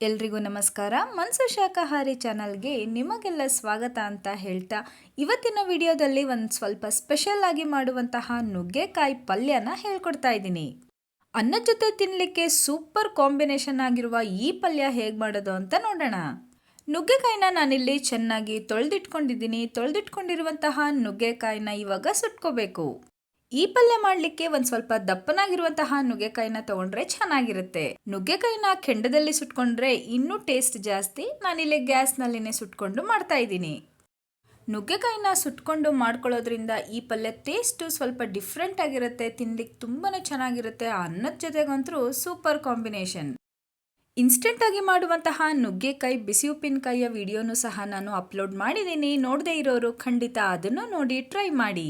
ಎಲ್ರಿಗೂ ನಮಸ್ಕಾರ. ಮನ್ಸು ಶಾಖಾಹಾರಿ ಚಾನಲ್ಗೆ ನಿಮಗೆಲ್ಲ ಸ್ವಾಗತ ಅಂತ ಹೇಳ್ತಾ, ಇವತ್ತಿನ ವಿಡಿಯೋದಲ್ಲಿ ಒಂದು ಸ್ವಲ್ಪ ಸ್ಪೆಷಲ್ ಆಗಿ ಮಾಡುವಂತಹ ನುಗ್ಗೆಕಾಯಿ ಪಲ್ಯನ ಹೇಳ್ಕೊಡ್ತಾ ಇದ್ದೀನಿ. ಅನ್ನದ ಜೊತೆ ತಿನ್ನಲಿಕ್ಕೆ ಸೂಪರ್ ಕಾಂಬಿನೇಷನ್ ಆಗಿರುವ ಈ ಪಲ್ಯ ಹೇಗೆ ಮಾಡೋದು ಅಂತ ನೋಡೋಣ. ನುಗ್ಗೆಕಾಯಿನ ನಾನಿಲ್ಲಿ ಚೆನ್ನಾಗಿ ತೊಳೆದಿಟ್ಕೊಂಡಿದ್ದೀನಿ. ತೊಳೆದಿಟ್ಕೊಂಡಿರುವಂತಹ ನುಗ್ಗೆಕಾಯಿನ ಇವಾಗ ಸುಟ್ಕೋಬೇಕು. ಈ ಪಲ್ಯ ಮಾಡಲಿಕ್ಕೆ ಒಂದು ಸ್ವಲ್ಪ ದಪ್ಪನಾಗಿರುವಂತಹ ನುಗ್ಗೆಕಾಯಿನ ತಗೊಂಡ್ರೆ ಚೆನ್ನಾಗಿರುತ್ತೆ. ನುಗ್ಗೆಕಾಯಿನ ಕೆಂಡದಲ್ಲಿ ಸುಟ್ಕೊಂಡ್ರೆ ಇನ್ನೂ ಟೇಸ್ಟ್ ಜಾಸ್ತಿ. ನಾನಿಲ್ಲಿ ಗ್ಯಾಸ್ನಲ್ಲಿನೇ ಸುಟ್ಕೊಂಡು ಮಾಡ್ತಾ ಇದ್ದೀನಿ. ನುಗ್ಗೆಕಾಯಿನ ಸುಟ್ಕೊಂಡು ಮಾಡ್ಕೊಳ್ಳೋದ್ರಿಂದ ಈ ಪಲ್ಯ ಟೇಸ್ಟು ಸ್ವಲ್ಪ ಡಿಫ್ರೆಂಟ್ ಆಗಿರುತ್ತೆ. ತಿನ್ಲಿಕ್ಕೆ ತುಂಬಾ ಚೆನ್ನಾಗಿರುತ್ತೆ. ಅನ್ನದ ಜೊತೆಗಂತೂ ಸೂಪರ್ ಕಾಂಬಿನೇಷನ್ ಇನ್ಸ್ಟೆಂಟಾಗಿ ಮಾಡುವಂತಹ ನುಗ್ಗೆಕಾಯಿ ಬಿಸಿ ಉಪ್ಪಿನಕಾಯಿಯ ವಿಡಿಯೋನು ಸಹ ನಾನು ಅಪ್ಲೋಡ್ ಮಾಡಿದ್ದೀನಿ. ನೋಡದೇ ಇರೋರು ಖಂಡಿತ ಅದನ್ನು ನೋಡಿ ಟ್ರೈ ಮಾಡಿ.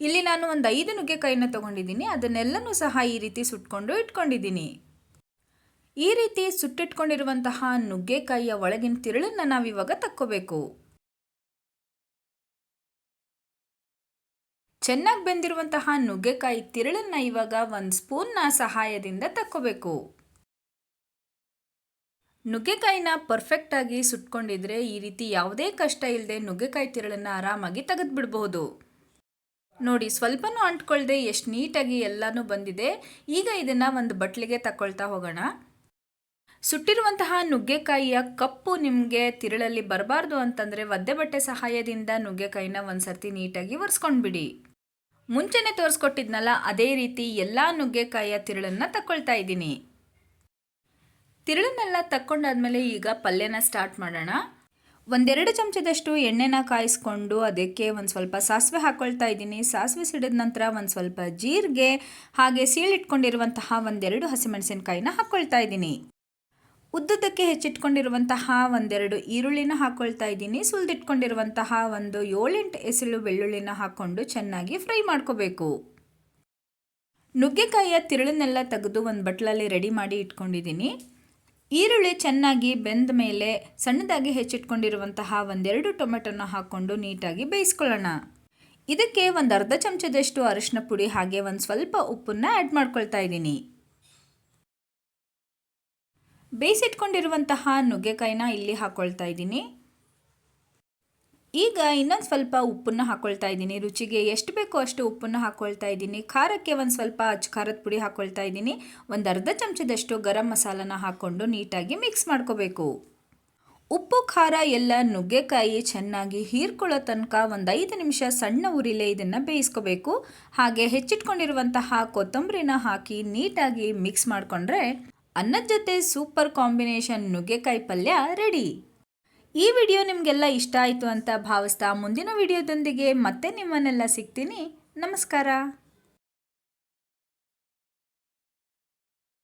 ಇಲ್ಲಿ ನಾನು ಒಂದು ಐದು ನುಗ್ಗೆಕಾಯಿನ ತೊಗೊಂಡಿದ್ದೀನಿ. ಅದನ್ನೆಲ್ಲನೂ ಸಹ ಈ ರೀತಿ ಸುಟ್ಕೊಂಡು ಇಟ್ಕೊಂಡಿದ್ದೀನಿ. ಈ ರೀತಿ ಸುಟ್ಟಿಟ್ಕೊಂಡಿರುವಂತಹ ನುಗ್ಗೆಕಾಯಿಯ ಒಳಗಿನ ತಿರುಳನ್ನು ನಾವಿವಾಗ ತಕ್ಕೋಬೇಕು. ಚೆನ್ನಾಗಿ ಬೆಂದಿರುವಂತಹ ನುಗ್ಗೆಕಾಯಿ ತಿರುಳನ್ನು ಇವಾಗ ಒಂದು ಸ್ಪೂನ್ನ ಸಹಾಯದಿಂದ ತಕ್ಕೋಬೇಕು. ನುಗ್ಗೆಕಾಯಿನ ಪರ್ಫೆಕ್ಟಾಗಿ ಸುಟ್ಕೊಂಡಿದ್ರೆ ಈ ರೀತಿ ಯಾವುದೇ ಕಷ್ಟ ಇಲ್ಲದೆ ನುಗ್ಗೆಕಾಯಿ ತಿರುಳನ್ನು ಆರಾಮಾಗಿ ತೆಗೆದುಬಿಡ್ಬೋದು ನೋಡಿ, ಸ್ವಲ್ಪನೂ ಅಂಟ್ಕೊಳ್ದೆ ಎಷ್ಟು ನೀಟಾಗಿ ಎಲ್ಲನೂ ಬಂದಿದೆ. ಈಗ ಇದನ್ನು ಒಂದು ಬಟ್ಲಿಗೆ ತಗೊಳ್ತಾ ಹೋಗೋಣ. ಸುಟ್ಟಿರುವಂತಹ ನುಗ್ಗೆಕಾಯಿಯ ಕಪ್ಪು ನಿಮಗೆ ತಿರುಳಲ್ಲಿ ಬರಬಾರ್ದು ಅಂತಂದರೆ ಒದ್ದೆ ಬಟ್ಟೆ ಸಹಾಯದಿಂದ ನುಗ್ಗೆಕಾಯಿನ ಒಂದು ಸರ್ತಿ ನೀಟಾಗಿ ಒರೆಸ್ಕೊಂಡ್ಬಿಡಿ. ಮುಂಚೆನೆ ತೋರಿಸ್ಕೊಟ್ಟಿದ್ನಲ್ಲ, ಅದೇ ರೀತಿ ಎಲ್ಲ ನುಗ್ಗೆಕಾಯಿಯ ತಿರುಳನ್ನು ತಗೊಳ್ತಾ ಇದ್ದೀನಿ. ತಿರುಳನ್ನೆಲ್ಲ ತಕ್ಕೊಂಡಾದ್ಮೇಲೆ ಈಗ ಪಲ್ಯನ ಸ್ಟಾರ್ಟ್ ಮಾಡೋಣ. ಒಂದೆರಡು ಚಮಚದಷ್ಟು ಎಣ್ಣೆನ ಕಾಯಿಸ್ಕೊಂಡು ಅದಕ್ಕೆ ಒಂದು ಸ್ವಲ್ಪ ಸಾಸಿವೆ ಹಾಕ್ಕೊಳ್ತಾ ಇದ್ದೀನಿ. ಸಾಸಿವೆ ಸಿಡಿದ ನಂತರ ಒಂದು ಸ್ವಲ್ಪ ಜೀರಿಗೆ, ಹಾಗೆ ಸೀಳಿಟ್ಕೊಂಡಿರುವಂತಹ ಒಂದೆರಡು ಹಸಿಮೆಣಸಿನಕಾಯಿನ ಹಾಕ್ಕೊಳ್ತಾ ಇದ್ದೀನಿ. ಉದ್ದುದಕ್ಕೆ ಹೆಚ್ಚಿಟ್ಕೊಂಡಿರುವಂತಹ ಒಂದೆರಡು ಈರುಳ್ಳಿನ ಹಾಕ್ಕೊಳ್ತಾ ಇದ್ದೀನಿ. ಸುಲಿದಿಟ್ಕೊಂಡಿರುವಂತಹ ಒಂದು ಏಳೆಂಟು ಎಸಳು ಬೆಳ್ಳುಳ್ಳಿನ ಹಾಕ್ಕೊಂಡು ಚೆನ್ನಾಗಿ ಫ್ರೈ ಮಾಡ್ಕೋಬೇಕು. ನುಗ್ಗೆಕಾಯಿಯ ತಿರುಳನ್ನೆಲ್ಲ ತೆಗೆದು ಒಂದು ಬಟ್ಲಲ್ಲಿ ರೆಡಿ ಮಾಡಿ ಇಟ್ಕೊಂಡಿದ್ದೀನಿ. ಈರುಳ್ಳಿ ಚೆನ್ನಾಗಿ ಬೆಂದ ಮೇಲೆ ಸಣ್ಣದಾಗಿ ಹೆಚ್ಚಿಟ್ಕೊಂಡಿರುವಂತಹ ಒಂದೆರಡು ಟೊಮೆಟೊನ ಹಾಕ್ಕೊಂಡು ನೀಟಾಗಿ ಬೇಯಿಸ್ಕೊಳ್ಳೋಣ. ಇದಕ್ಕೆ ಒಂದು ಅರ್ಧ ಚಮಚದಷ್ಟು ಅರಿಶಿನ ಪುಡಿ ಹಾಗೆ ಒಂದು ಸ್ವಲ್ಪ ಉಪ್ಪನ್ನು ಆ್ಯಡ್ ಮಾಡ್ಕೊಳ್ತಾ ಇದ್ದೀನಿ. ಬೇಯಿಸಿಟ್ಕೊಂಡಿರುವಂತಹ ನುಗ್ಗೆಕಾಯಿನ ಇಲ್ಲಿ ಹಾಕ್ಕೊಳ್ತಾ ಇದ್ದೀನಿ. ಈಗ ಇನ್ನೊಂದು ಸ್ವಲ್ಪ ಉಪ್ಪನ್ನು ಹಾಕ್ಕೊಳ್ತಾ ಇದ್ದೀನಿ. ರುಚಿಗೆ ಎಷ್ಟು ಬೇಕೋ ಅಷ್ಟು ಉಪ್ಪನ್ನು ಹಾಕ್ಕೊಳ್ತಾ ಇದ್ದೀನಿ. ಖಾರಕ್ಕೆ ಒಂದು ಸ್ವಲ್ಪ ಅಚ್ಚು ಖಾರದ ಪುಡಿ ಹಾಕ್ಕೊಳ್ತಾ ಇದ್ದೀನಿ. ಒಂದು ಅರ್ಧ ಚಮಚದಷ್ಟು ಗರಂ ಮಸಾಲನ ಹಾಕ್ಕೊಂಡು ನೀಟಾಗಿ ಮಿಕ್ಸ್ ಮಾಡ್ಕೋಬೇಕು. ಉಪ್ಪು, ಖಾರ ಎಲ್ಲ ನುಗ್ಗೆಕಾಯಿ ಚೆನ್ನಾಗಿ ಹೀರ್ಕೊಳ್ಳೋ ತನಕ ಒಂದು ಐದು ನಿಮಿಷ ಸಣ್ಣ ಉರಿಲೆ ಇದನ್ನು ಬೇಯಿಸ್ಕೋಬೇಕು. ಹಾಗೆ ಹೆಚ್ಚಿಟ್ಕೊಂಡಿರುವಂತಹ ಕೊತ್ತಂಬರಿನ ಹಾಕಿ ನೀಟಾಗಿ ಮಿಕ್ಸ್ ಮಾಡಿಕೊಂಡ್ರೆ ಅನ್ನದ ಜೊತೆ ಸೂಪರ್ ಕಾಂಬಿನೇಷನ್ ನುಗ್ಗೆಕಾಯಿ ಪಲ್ಯ ರೆಡಿ. ಈ ವಿಡಿಯೋ ನಿಮಗೆಲ್ಲ ಇಷ್ಟ ಆಯಿತು ಅಂತ ಭಾವಿಸ್ತಾ ಮುಂದಿನ ವಿಡಿಯೋದೊಂದಿಗೆ ಮತ್ತೆ ನಿಮ್ಮನ್ನೆಲ್ಲ ಸಿಗ್ತೀನಿ. ನಮಸ್ಕಾರ.